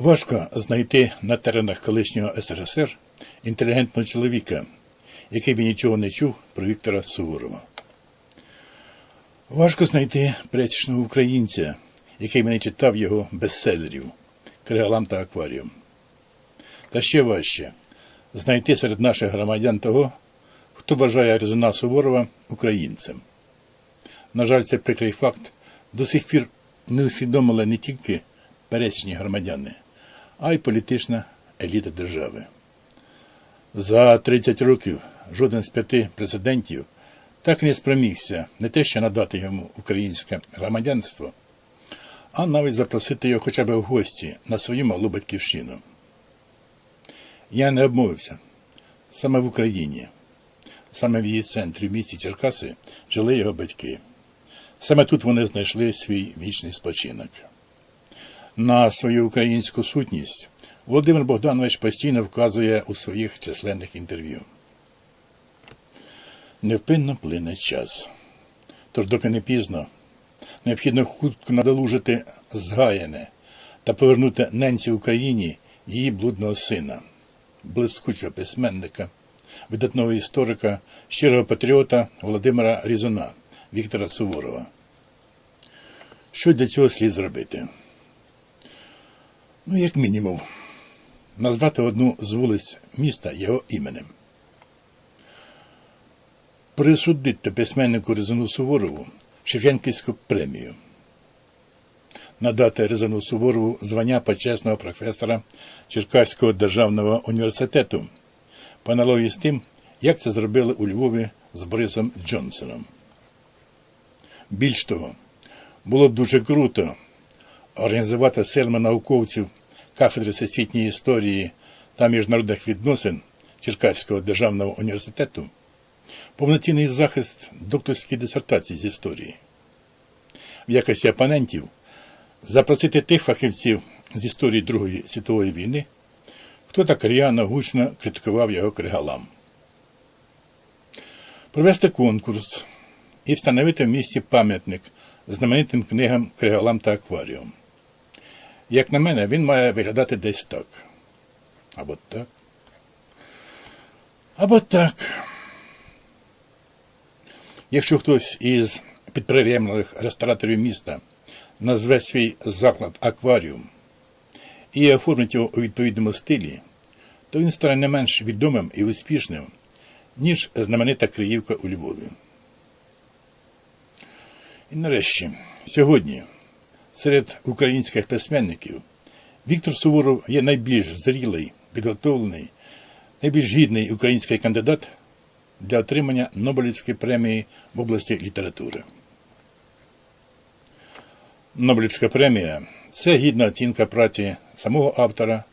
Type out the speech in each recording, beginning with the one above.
Важко знайти на теренах колишнього СРСР інтелігентного чоловіка, який би нічого не чув про Віктора Суворова. Важко знайти пересічного українця, який би не читав його бестселерів Кригалам та Акваріум. Та ще важче знайти серед наших громадян того, хто вважає Резона Суворова українцем. На жаль, цей прикрий факт до сих пір не усвідомили не тільки пересічні громадяни, а й політична еліта держави. За 30 років жоден з п'яти президентів так не спромігся не те, що надати йому українське громадянство, а навіть запросити його хоча б в гості на свою малу батьківщину. Я не обмовився. Саме в Україні, саме в її центрі, в місті Черкаси, жили його батьки. Саме тут вони знайшли свій вічний спочинок. На свою українську сутність Володимир Богданович постійно вказує у своїх численних інтерв'ю. Невпинно плине час. Тож, доки не пізно, необхідно хутко надолужити згаяне та повернути ненці Україні її блудного сина, блискучого письменника, видатного історика, щирого патріота Володимира Різуна, Віктора Суворова. Що для цього слід зробити? Ну, як мінімум, назвати одну з вулиць міста його іменем. Присудити письменнику Резану Суворову Шевченківську премію. Надати Резану Суворову звання почесного професора Черкаського державного університету по аналогії з тим, як це зробили у Львові з Борисом Джонсоном. Більш того, було б дуже круто організувати силами науковців кафедри всесвітньої історії та міжнародних відносин Черкаського державного університету повноцінний захист докторської дисертації з історії. В якості опонентів запросити тих фахівців з історії Другої світової війни, хто так ріано гучно критикував його кригалам. Провести конкурс і встановити в місті пам'ятник знаменитим книгам Кригалам та Акваріум. Як на мене, він має виглядати десь так. Або так. Або так. Якщо хтось із підприємних рестораторів міста назве свій заклад акваріум і оформить його у відповідному стилі, то він стане не менш відомим і успішним, ніж знаменита Криївка у Львові. І нарешті, сьогодні, серед українських письменників, Віктор Суворов є найбільш зрілий, підготовлений, найбільш гідний український кандидат для отримання Нобелівської премії в області літератури. Нобелівська премія це гідна оцінка праці самого автора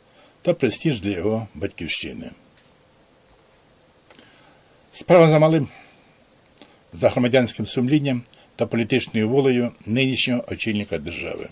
та престиж для його батьківщини. Справа за малим, за громадянським сумлінням та політичною волею нинішнього очільника держави.